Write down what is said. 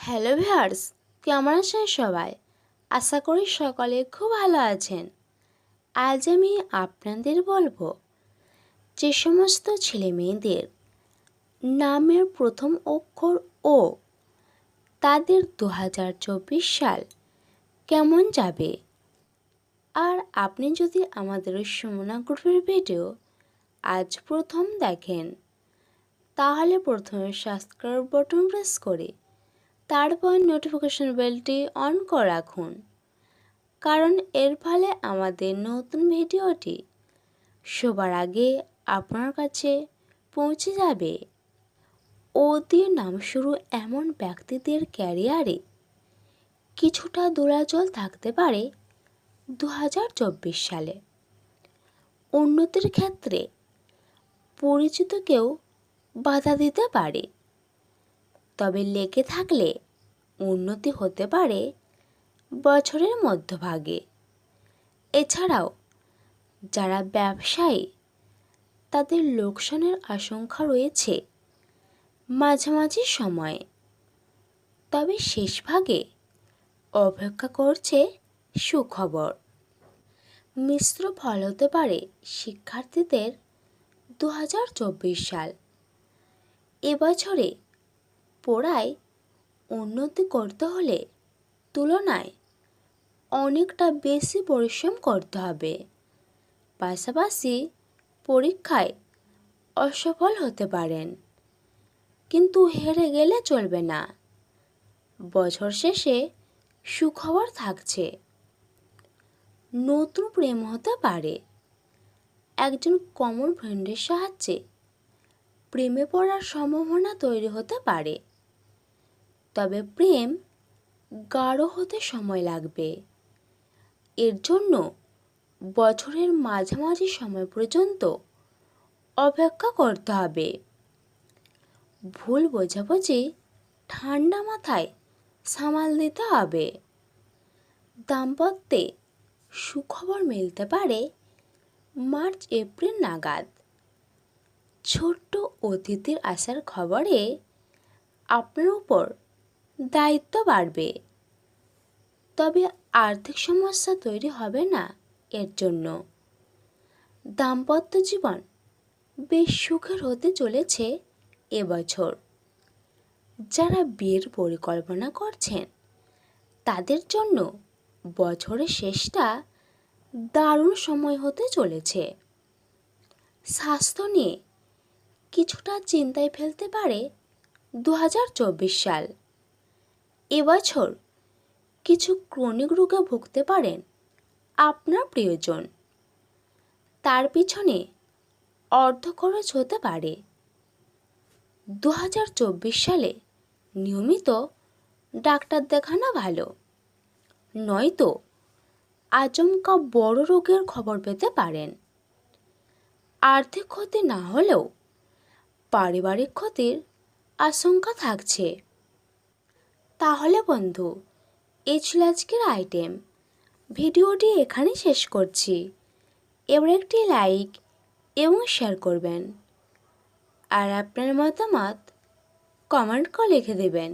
Hello viewers, কেমন আছেন সবাই? আশা করি সকলে খুব ভালো আছেন। আজ আমি আপনাদের বলব, যে সমস্ত ছেলে মেয়েদের নামের প্রথম অক্ষর ও তাদের দু হাজার চব্বিশ সাল কেমন যাবে? আর আপনি যদি আমাদের সুমনা গ্রুপের ভিডিও আজ প্রথম দেখেন, তাহলে প্রথমে সাবস্ক্রাইব বটন প্রেস করে তারপর নোটিফিকেশন বেলটি অন করে রাখুন। কারণ এর ফলে আমাদের নতুন ভিডিওটি সবার আগে আপনার কাছে পৌঁছে যাবে। ও দিয়ে নাম শুরু এমন ব্যক্তিদের ক্যারিয়ারে কিছুটা দোলাচল থাকতে পারে দু হাজার চব্বিশ সালে। উন্নতির ক্ষেত্রে পরিচিত কেউ বাধা দিতে পারে। তবে লেগে থাকলে উন্নতি হতে পারে বছরের মধ্যভাগে। এছাড়াও, যারা ব্যবসায়ী, তাদের লোকসানের আশঙ্কা রয়েছে মাঝামাঝি সময়ে। তবে শেষ ভাগে অপেক্ষা করছে সুখবর। মিশ্র ফল হতে পারে শিক্ষার্থীদের দু হাজার চব্বিশ সাল। এবছরে পড়ায় উন্নতি করতে হলে তুলনায় অনেকটা বেশি পরিশ্রম করতে হবে। পাশাপাশি পরীক্ষায় অসফল হতে পারেন, কিন্তু হেরে গেলে চলবে না। বছর শেষে সুখবর থাকছে। নতুন প্রেম হতে পারে। একজন কমন ফ্রেন্ডের সাহায্যে প্রেমে পড়ার সম্ভাবনা তৈরি হতে পারে। তবে প্রেম গাঢ় হতে সময় লাগবে। এর জন্য বছরের মাঝামাঝি সময় পর্যন্ত অপেক্ষা করতে হবে। ভুল বোঝাবুঝি ঠান্ডা মাথায় সামাল দিতে হবে। দাম্পত্যে সুখবর মিলতে পারে মার্চ, এপ্রিল নাগাদ। ছোট্ট অতিথির আসার খবরে আপনার উপর দায়িত্ব বাড়বে। তবে আর্থিক সমস্যা তৈরি হবে না এর জন্য। দাম্পত্য জীবন বেশ সুখের হতে চলেছে এবছর যারা বিয়ের পরিকল্পনা করছেন, তাদের জন্য বছরের শেষটা দারুণ সময় হতে চলেছে। স্বাস্থ্য নিয়ে কিছুটা চিন্তায় ফেলতে পারে দু হাজার চব্বিশ সাল। এবছর কিছু ক্রনিক রোগে ভুগতে পারেন আপনার প্রিয়জন। তার পিছনে অর্ধ খরচ হতে পারে। দু হাজার চব্বিশ সালে নিয়মিত ডাক্তার দেখানো ভালো। নয়তো আচমকা বড় রোগের খবর পেতে পারেন। আর্থিক ক্ষতি না হলেও পারিবারিক ক্ষতির আশঙ্কা থাকছে। তাহলে বন্ধু এই ছিল আজকের আইটেম ভিডিওটি এখানে শেষ করছি। এবার একটি লাইক এবং শেয়ার করবেন। আর আপনার মতামত কমেন্ট করে লিখে দেবেন।